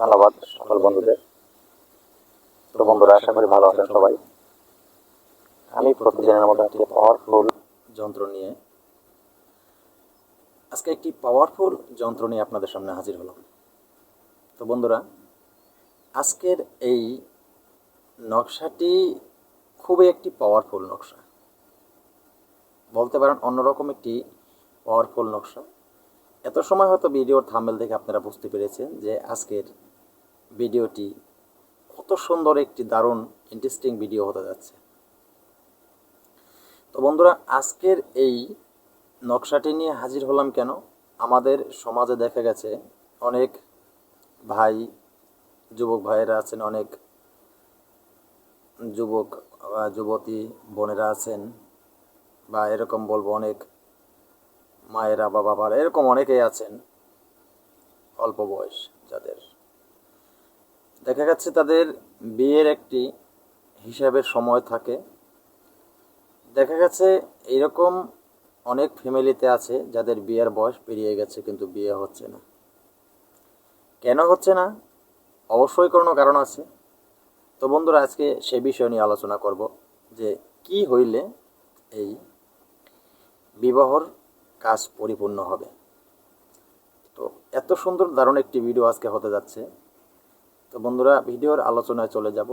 ধন্যবাদ সকল বন্ধুদের। তো বন্ধুরা, আশা করি ভালো আছেন সবাই। আমি প্রতিদিনের মতো একটি পাওয়ারফুল যন্ত্র নিয়ে আজকে একটি পাওয়ারফুল যন্ত্র নিয়ে আপনাদের সামনে হাজির হলাম। তো বন্ধুরা, আজকের এই নকশাটি খুবই একটি পাওয়ারফুল নকশা। বলতে পারেন অন্যরকম একটি পাওয়ারফুল নকশা। এত সময় হয়তো ভিডিওর থাম্বেল দেখে আপনারা বুঝতে পেরেছেন যে আজকের ভিডিওটি কত সুন্দর একটি দারুণ ইন্টারেস্টিং ভিডিও হতে যাচ্ছে। তো বন্ধুরা, আজকের এই নকশাটি নিয়ে হাজির হলাম কেন? আমাদের সমাজে দেখা গেছে অনেক ভাই, যুবক ভাইয়েরা আছেন, অনেক যুবক যুবতী বোনেরা আছেন, বা এরকম বলব অনেক মায়েরা বা বাবারা, এরকম অনেকেই আছেন অল্প বয়স যাদের। দেখা যাচ্ছে তাদের বিয়ের একটি হিসাবের সময় থাকে। দেখা গেছে এরকম অনেক ফ্যামিলিতে আছে যাদের বিয়ের বয়স পেরিয়ে গেছে কিন্তু বিয়ে হচ্ছে না। কেন হচ্ছে না? অবশ্যই কোনো কারণ আছে। তো বন্ধুরা, আজকে সে বিষয় নিয়ে আলোচনা করব যে কি হইলে এই বিবাহর কাজ পরিপূর্ণ হবে। তো এত সুন্দর দারুণ একটি ভিডিও আজকে হতে যাচ্ছে। তো বন্ধুরা, ভিডিওর আলোচনায় চলে যাব।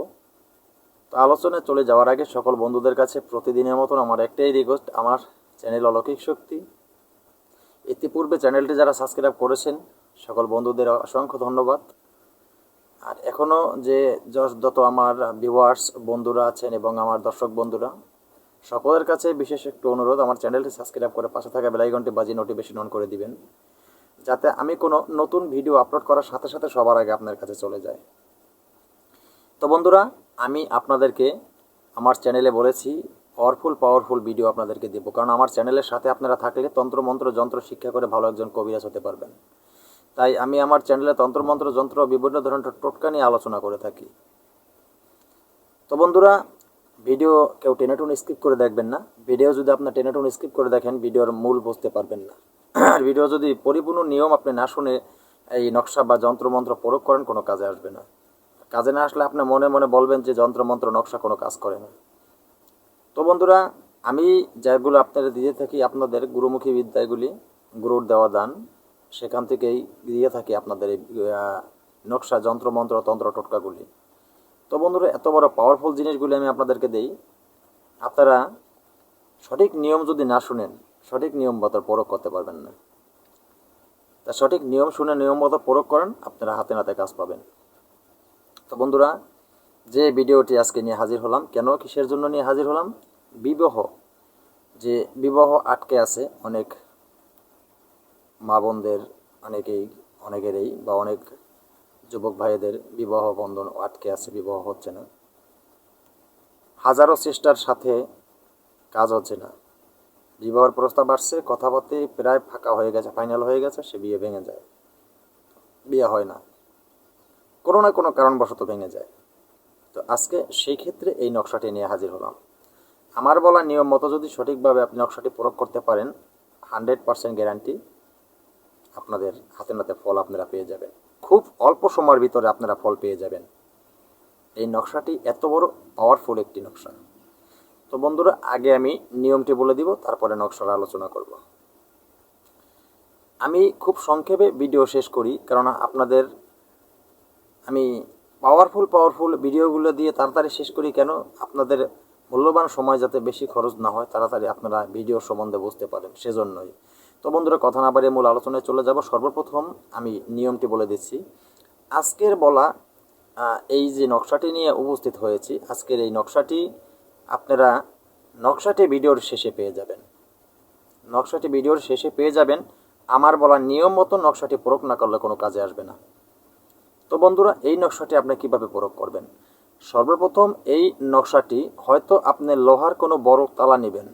তো আলোচনায় চলে যাওয়ার আগে সকল বন্ধুদের কাছে প্রতিদিনের মতন আমার একটাই রিকোয়েস্ট আমার চ্যানেল অলৌকিক শক্তি। ইতিপূর্বে চ্যানেলটি যারা সাবস্ক্রাইব করেছেন, সকল বন্ধুদের অসংখ্য ধন্যবাদ। আর এখনও যে যত আমার ভিউয়ার্স বন্ধুরা আছেন এবং আমার দর্শক বন্ধুরা সকলের কাছে বিশেষ একটু অনুরোধ, আমার চ্যানেলটি সাবস্ক্রাইব করে পাশে থাকা বেলাইকনটি বাজিয়ে নোটিফিকেশন অন করে দিবেন, যাতে আমি কোনো নতুন ভিডিও আপলোড করার সাথে সাথে সবার আগে আপনার কাছে চলে যায়। তো বন্ধুরা, আমি আপনাদেরকে আমার চ্যানেলে বলেছি পাওয়ারফুল পাওয়ারফুল ভিডিও আপনাদেরকে দেবো। কারণ আমার চ্যানেলের সাথে আপনারা থাকলে তন্ত্রমন্ত্র যন্ত্র, শিক্ষা করে ভালো একজন কবিরাজ হতে পারবেন। তাই আমি আমার চ্যানেলে তন্ত্রমন্ত্র যন্ত্র, বিভিন্ন ধরনের টোটকা নিয়ে আলোচনা করে থাকি। তো বন্ধুরা ভিডিও কেউ টেনে টুনে স্কিপ করে দেখবেন না। ভিডিও যদি আপনার টেনে টুনে স্কিপ করে দেখেন, ভিডিওর মূল বুঝতে পারবেন না। আর ভিডিও যদি পরিপূর্ণ নিয়ম আপনি না শুনে এই নকশা বা যন্ত্রমন্ত্র প্রয়োগ করেন, কোনো কাজে আসবে না। কাজে না আসলে আপনি মনে মনে বলবেন যে যন্ত্রমন্ত্র নকশা কোনো কাজ করে না। তো বন্ধুরা, আমি যেগুলো আপনাদের দিয়ে থাকি, আপনাদের গুরুমুখী বিদ্যাগুলি, গুরুর দেওয়া দান, সেখান থেকেই দিয়ে থাকি আপনাদের এই নকশা, যন্ত্রমন্ত্র, তন্ত্র, টোটকাগুলি। তো বন্ধুরা, এত বড় পাওয়ারফুল জিনিসগুলি আমি আপনাদেরকে দেই। আপনারা সঠিক নিয়ম যদি না শুনেন, সঠিক নিয়ম মতো প্রয়োগ করতে পারবেন না। তা সঠিক নিয়ম শুনে নিয়ম মতো প্রয়োগ করেন, আপনারা হাতে নাতে কাজ পাবেন। তো বন্ধুরা, যে ভিডিওটি আজকে নিয়ে হাজির হলাম, কেন কিসের জন্য নিয়ে হাজির হলাম? বিবাহ। যে বিবাহ আটকে আছে, অনেক মা বোনদের, অনেকেই, অনেকেরই বা অনেক যুবক ভাইদের বিবাহ বন্ধন আটকে আছে, বিবাহ হচ্ছে না। হাজারো চেষ্টার সাথে কাজ হচ্ছে না। বিবাহের প্রস্তাব আসছে, কথাবার্তা প্রায় ফাঁকা হয়ে গেছে ফাইনাল হয়ে গেছে, সে বিয়ে ভেঙে যায়। বিয়ে হয় না। কোনো না কোনো কারণবশত ভেঙে যায়। তো আজকে সেই ক্ষেত্রে এই নকশাটি নিয়ে হাজির হলাম। আমার বলা নিয়ম মতো যদি সঠিকভাবে আপনি নকশাটি প্রয়োগ করতে পারেন হান্ড্রেড পার্সেন্ট গ্যারান্টি আপনাদের হাতে নাতে ফল আপনারা পেয়ে যাবেন। খুব অল্প সময়ের ভিতরে আপনারা ফল পেয়ে যাবেন। এই নকশাটি এত বড় পাওয়ারফুল একটি নকশা। তো বন্ধুরা, আগে আমি নিয়মটি বলে দিব, তারপরে নকশার আলোচনা করব। আমি খুব সংক্ষেপে ভিডিও শেষ করি কারণ আপনাদের আমি পাওয়ারফুল পাওয়ারফুল ভিডিওগুলো দিয়ে তাড়াতাড়ি শেষ করি কেন? আপনাদের মূল্যবান সময় যাতে বেশি খরচ না হয়, তাড়াতাড়ি আপনারা ভিডিও সম্বন্ধে বুঝতে পারেন, সেজন্যই। তো বন্ধুরা, কথা না বাড়িয়ে মূল আলোচনায় চলে যাব। সর্বপ্রথম আমি নিয়মটি বলে দিচ্ছি। আজকের বলা এই যে নকশাটি নিয়ে উপস্থিত হয়েছি, আজকের এই নকশাটি আপনারা নকশাটি ভিডিওর শেষে পেয়ে যাবেন। নকশাটি ভিডিওর শেষে পেয়ে যাবেন। আমার বলা নিয়ম মতো নকশাটি প্রয়োগ না করলে কোনো কাজে আসবে না। তো বন্ধুরা, এই নকশাটি আপনি কীভাবে প্রয়োগ করবেন? সর্বপ্রথম এই নকশাটি হয়তো আপনি লোহার কোনো বড় তালা নেবেন।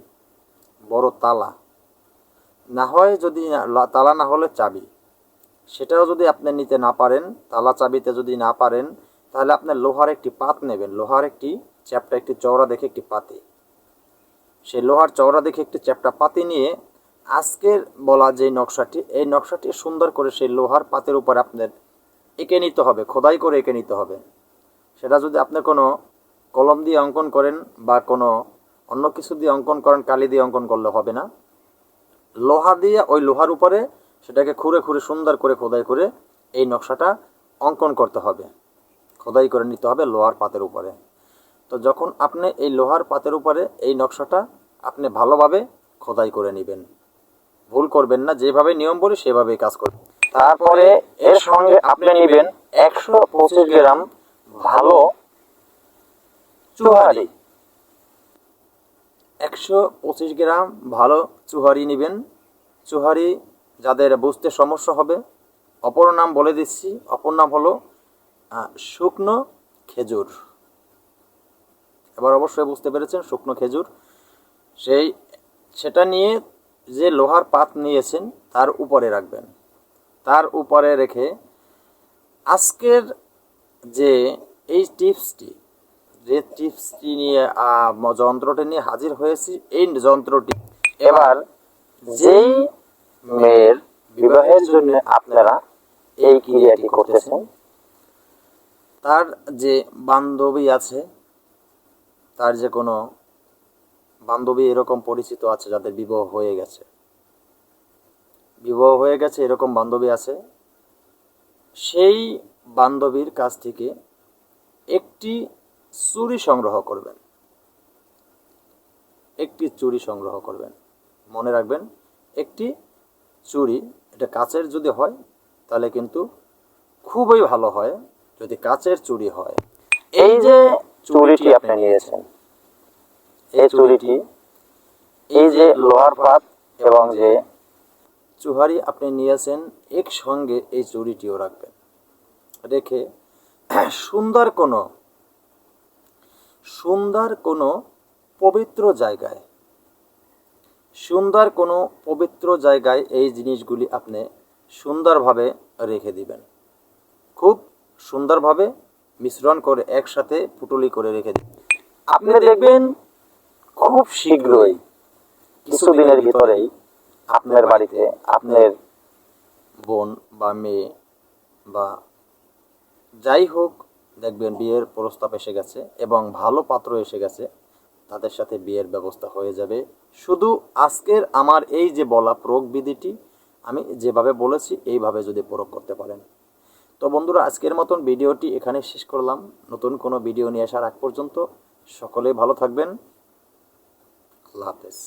বড় তালা। না হয় যদি তালা না হলে চাবি। সেটাও যদি আপনি নিতে না পারেন, তালা চাবিতে যদি না পারেন, তাহলে আপনি লোহার একটি পাত নেবেন। লোহার একটি চ্যাপটা, একটি চওড়া দেখে একটি পাতি। সেই লোহার চওড়া দেখে একটি চ্যাপটা, পাতি নিয়ে আজকের বলা যে নকশাটি, এই নকশাটি সুন্দর করে সেই লোহার পাতের উপর আপনার এঁকে নিতে হবে, খোদাই করে এঁকে নিতে হবে। সেটা যদি আপনি কোনো কলম দিয়ে অঙ্কন করেন বা কোনো অন্য কিছু দিয়ে অঙ্কন করেন, কালি দিয়ে অঙ্কন করলে হবে না। লোহা দিয়ে ওই লোহার উপরে সেটাকে খুঁড়ে খুঁড়ে সুন্দর করে খোদাই করে এই নকশাটা অঙ্কন করতে হবে। খোদাই করে নিতে হবে লোহার পাতের উপরে। তো যখন আপনি এই লোহার পাতের উপরে এই নকশাটা আপনি ভালোভাবে খোদাই করে নেবেন। ভুল করবেন না, যেভাবে নিয়ম বলি সেভাবেই কাজ করবেন। তারপরে এর সঙ্গে আপনি নেবেন একশো পঁচিশ গ্রাম ভালো চুহারি। একশো পঁচিশ গ্রাম ভালো চুহারি নেবেন। চুহারি যাদের বুঝতে সমস্যা হবে, অপর নাম বলে দিচ্ছি, অপর নাম হলো শুকনো খেজুর। এবার অবশ্যই বুঝতে পেরেছেন শুকনো খেজুর। সেই, সেটা নিয়ে যে লোহার পাত নিয়েছেন, তার উপরে রাখবেন। তার উপরে রেখে আজকের যে এই টিপসটি যে টিপসটি নিয়ে যন্ত্রটি নিয়ে হাজির হয়েছি, এই যন্ত্রটি। এবার যেই মেয়ের বিবাহের জন্য আপনারা এই ক্রিয়াটি করতেছেন, তার যে বান্ধবী আছে, তার যে কোনো বান্ধবী এরকম পরিচিত আছে যাদের বিবাহ হয়ে গেছে। বিবাহ হয়ে গেছে, এরকম বান্ধবী আছে, সেই বান্ধবীর কাছ থেকে একটি চুরি সংগ্রহ করবেন। একটি চুরি সংগ্রহ করবেন। মনে রাখবেন একটি চুরি এটা কাচের যদি হয় তাহলে কিন্তু খুবই ভালো হয় যদি কাচের চুরি হয়। এই যে চুরিটি আপনি নিয়েছেন এই চুরিটি এই যে লোহার পাত এবং যে চুহারি আপনি নিয়েছেন একসঙ্গে এই চুরিটিও রাখবেন। রেখে সুন্দর কোনো সুন্দর কোনো পবিত্র জায়গায়। সুন্দর কোনো পবিত্র জায়গায় এই জিনিসগুলি আপনি সুন্দরভাবে রেখে দিবেন। খুব সুন্দরভাবে মিশ্রণ করে একসাথে পুটুলি করে রেখে দিবেন। আপনি দেখবেন খুব শীঘ্রই কিছুদিনের ভিতরেই আপনার বাড়িতে আপনার বোন বা মেয়ে বা যাই হোক দেখবেন বিয়ের প্রস্তাব এসে গেছে এবং ভালো পাত্র এসে গেছে, তাদের সাথে বিয়ের ব্যবস্থা হয়ে যাবে। শুধু আজকের আমার এই যে বলা প্রয়োগ বিধিটি আমি যেভাবে বলেছি, এইভাবে যদি প্রয়োগ করতে পারেন। তো বন্ধুরা, আজকের মতন ভিডিওটি এখানে শেষ করলাম। নতুন কোনো ভিডিও নিয়ে আসার আগ পর্যন্ত সকলেই ভালো থাকবেন। আল্লাহ হাফেজ।